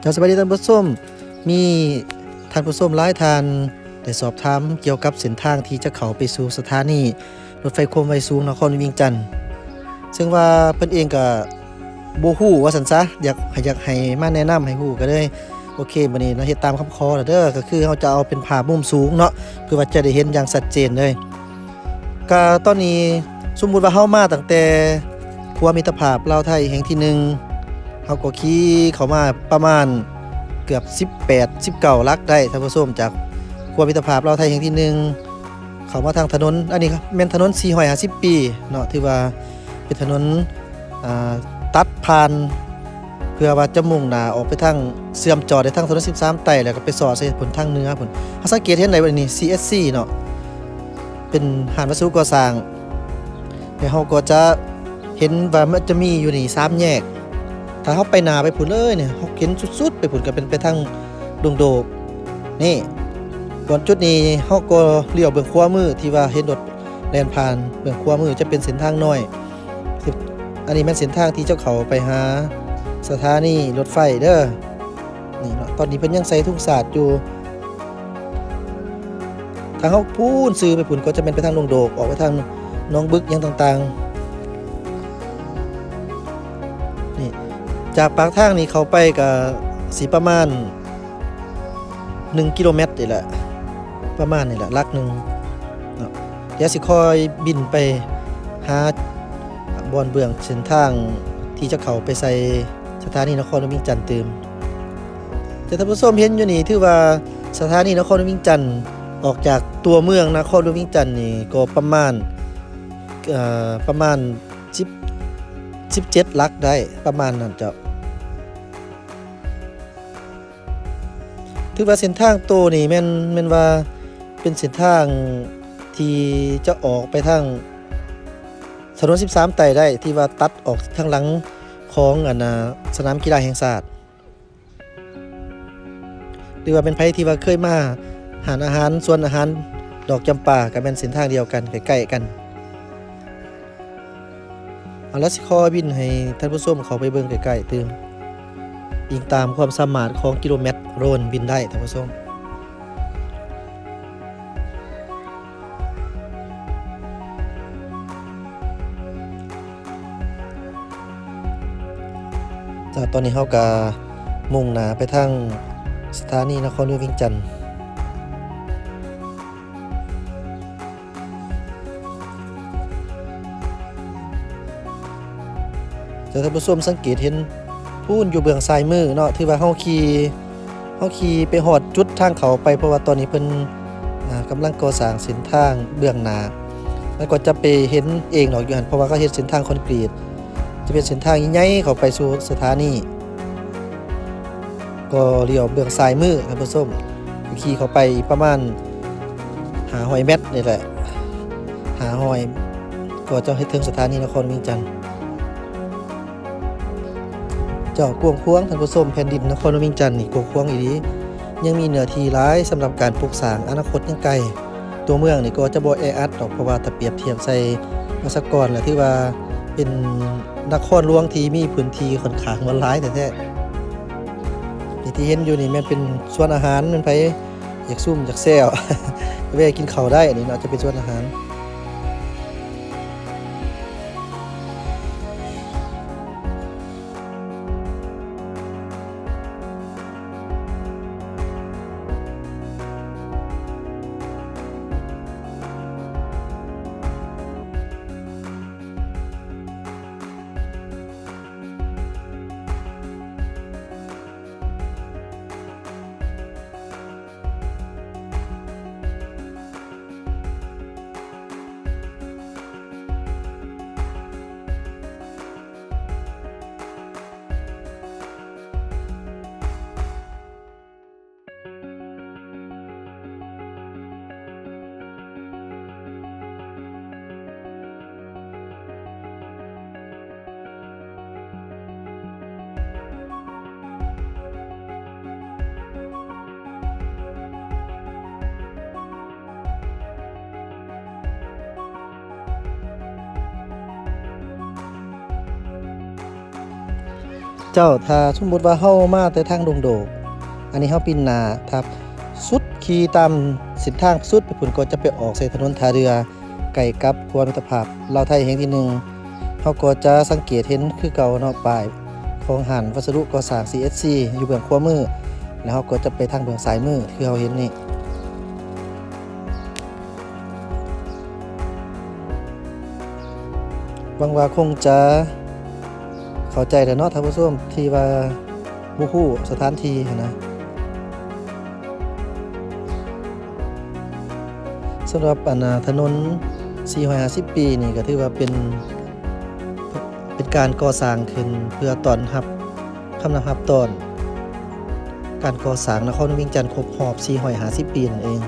เจ้าสวัสดีท่านผู้ชมมีท่านผู้ชมหลายท่านได้สอบถามเกี่ยวกับเส้นทางที่จะเข้าไปสู่สถานีรถไฟความไวสูงนครเวียงจันทน์ซึ่งว่าเพิ่นเองก็บ่ฮู้ว่าซั่นซะอยากอยากให้มาแนะนำให้ฮู้ก็เลยโอเคบัดนี้เราเฮ็ดตามคำขอแล้วเด้อก็คือเราจะเอาเป็นภาพมุมสูงเนาะเพื่อว่าจะได้เห็นอย่างชัดเจนเลยก็ตอนนี้สมมุติว่าเฮามาตั้งแต่ครัวมิตรภาพลาวไทยแห่งที่หนึ่ง เขาก็ขี่เขามาประมาณเกือบ 18 19ลักได้ท่านผู้ชมจากครัวมิตรภาพเราไทยแห่งที่หนึ่งเขามาทางถนนอันนี้ครับแม่นถนน450ปีเนาะที่ว่าเป็นถนนตัดผ่านเพื่อว่าจะมุ่งหน้าออกไปทางเสื่อมจอดในทางถนน13 ไต่แล้วก็ไปสอดใส่ผลทางเนื้อผลเฮาสังเกตเห็นได้ว่านี่ CSC เนาะเป็นหานวัสดุก่อสร้างแล้วเฮาก็จะเห็นว่ามันจะมีอยู่นี่สามแยก ถ้าเขาไปนาไปผุนเลยเนี่ยเขาเห็นสุดๆ ไปผุนก็เป็นไปทางดงโดกนี่ก่อนจุดนี้เขาก็เลี้ยวเบื้องขวามือที่ว่าเห็นรถแลนผ่านเบื้องขวามือจะเป็นเส้นทางน้อย อันนี้มันเส้นทางที่เจ้าเขาไปหาสถานีรถไฟเด้อ นี่เนาะตอนนี้เพิ่นยังใส่ทุ่งศาสตร์อยู่ ทางเขาพูนซื้อไปผุนก็จะเป็นไปทางดงโดกออกไปทางน้องบึกยังต่างๆ จากปากทางนี้เขาไปกับสีประมาณ 1 กิโลเมตรนี่แหละ ประมาณนี่แหละลักหนึ่งเนาะเดี๋ยวสิคอยบินไปหาบอนเบื้องเส้นทางที่จะเขาไปใส่สถานีนครหลวงวิงจันทน์เติมแต่ท่านผู้ชมเห็นอยู่นี่ถือว่าสถานีนครหลวงวิงจันทน์ออกจากตัวเมืองนครหลวงวิงจันทน์นี่ก็ประมาณประมาณ10 17ลักได้ประมาณนั้นจ้า ถือว่าเส้นทางโตวนี่แม่นแม่นว่าเป็นเส้นทางที่จะออกไปทางถนน 13 ไต่ได้ที่ว่าตัดออกทางหลังของอันน่ะสนามกีฬาแห่งชาติหรือว่าเป็นไผที่ว่าเคยมาหารอาหารส่วนอาหารดอกจำปาก็เป็นเส้นทางเดียวกันใกล้ๆกันเอาละสิขอบินให้ท่านผู้ชมเขาไปเบิ่งใกล้ๆตื่น อิงตามความสามารถของกิโลเมตรโรนบินได้ท่านผู้ชมจากตอนนี้เขากามุ่งหนาไปทางสถานีนครหลวงเวียงจันทน์จะท่านผู้ชมสังเกตเห็น พูนอยู่เบื้องซ้ายมือเนาะที่ว่าเฮาขี่เฮาขี่ไปฮอดจุดทางเขาไปเพราะว่าตอนนี้เพิ่นอ่ากำลังก่อสร้างเส้นทางเบื้องหน้าแล้วก็จะไปเห็นเองดอกอยู่หันเพราะว่าเขาเฮ็ดเส้นทางคอนกรีต จะเป็นเส้นทางใหญ่ๆเข้าไปสู่สถานีก็เลี้ยวเบื้องซ้ายมือท่านผู้ชมขี่เข้าไปประมาณหาหอยเม็ดนี่แหละ หาหอยก็จะให้ถึงสถานีนครเวียงจันทน์ เจาะกวงควงท่านผู้ชมแผ่นดินนครหลวงเวียงจันทน์นี่กวงควงอีดียังมีเนื้อที่ร้ายสำหรับการปลูกสร้างอนาคตยังไกลตัวเมืองนี่ก็จะบ่แออัดดอกเพราะว่าถ้าเปรียบเทียบใส่มาสกรแล้วที่ว่าเป็นนครหลวงที่มีพื้นที่ค่อนข้างมันหลายแต่แท้ที่ที่เห็นอยู่นี่ม่นเป็นส่วนอาหารมันไปอยากซุ่มอยากแซวไปกินข้าวได้อันนี้เนาะจะเป็นส่วนอาหาร เจ้าถ้าสมมติว่าเฮามาแต่ทางดงโดก อันนี้เฮาปินนาครับสุดขี่ตามเส้นทางสุดไปพุ่นก็จะไปออกใส่ถนนท่าเรือไก่กับพวนมิตรภาพลาวไทยแห่งที่หนึ่งเฮาก็จะสังเกตเห็นคือเก่าเนาะป้ายของหันวัสดุก่อสร้าง CSC อยู่เบื้องขวามือ แล้วเฮาก็จะไปทางเบื้องซ้ายมือคือเฮาเห็นนี่หวังว่าคงจะ เข้าใจแล้วเนาะท่านผู้ชมที่ว่าบูฮู้สถานที่นะสำหรับอนน่ะถนน 450 ปีนี่ก็ถือว่าเป็นเป็นการก่อสร้างขึ้นเพื่อตอนรับคำนำรับตอน การก่อสร้างนครวิ่งจันทร์ครบรอบ 450 ปีนั่นเอง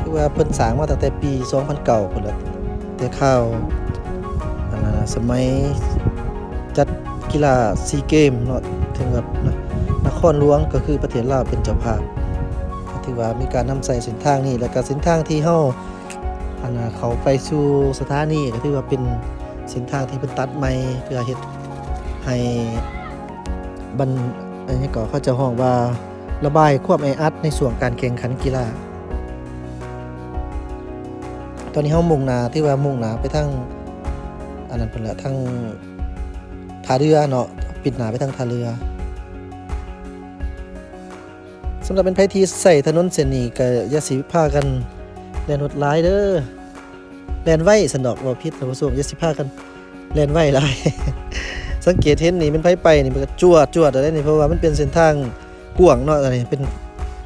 ถือว่าเพิ่นสร้างมาตั้งแต่ปี 2009พุ่นละแต่ข้าวอนนั้นนะสมัย จัดกีฬาซีเกมเนาะถึงกับนะนครหลวงก็คือประเทศลาวเป็นเจ้าภาพถือว่ามีการนำใส่เส้นทางนี้แล้วก็เส้นทางที่เฮาอันน่ะเขาไปสู่สถานีก็ถือว่าเป็นเส้นทางที่เป็นตัดใหม่เพื่อเฮ็ดให้บันอันนี้ก็เขาจะห้องว่าระบายความแออัดในส่วนการแข่งขันกีฬา ตอนนี้เฮามุ่งหน้าที่ว่ามุ่งหน้าไปทางอันนั้นเป็นแหละทั้ง ท่าเรือเนาะปิดหนาไปทางท่าเรือสำหรับเป็นไผที่ใส่ถนนเส้นนี้ก็อย่าสิพากันแล่นรถหลายเด้อแล่นไว้สนดอกว่าพิษท่านผู้ชมอย่าสิพากันแล่นไว้หลาย สังเกตเห็นนี่เป็นไผไปนี่มันก็จวดจวดอะไรนี่เพราะว่ามันเป็นเส้นทางกว้างเนาะอันนี้เป็น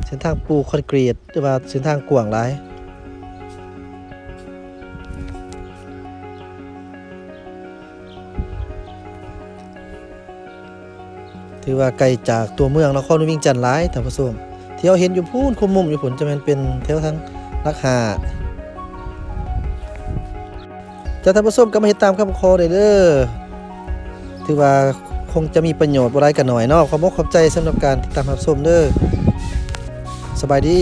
เส้นทางปูคอนกรีตหรือว่าเส้นทางกว้างหลาย ถือว่าไกลจากตัวเมืองนครวิ่งจันทร์หลายท่านผู้ชมที่เราเห็นอยู่พูนคุมมุมอยู่ผลจะแมันเป็นแถวทั้งลักหาดจะท่านผู้ชมก็มาเห็นตามคำขอได้เด้อถือว่าคงจะมีประโยชน์บ่ไรกันหน่อยเนาะขอบคุณขอบใจสำหรับการติดตามรับชมเด้อสบายดี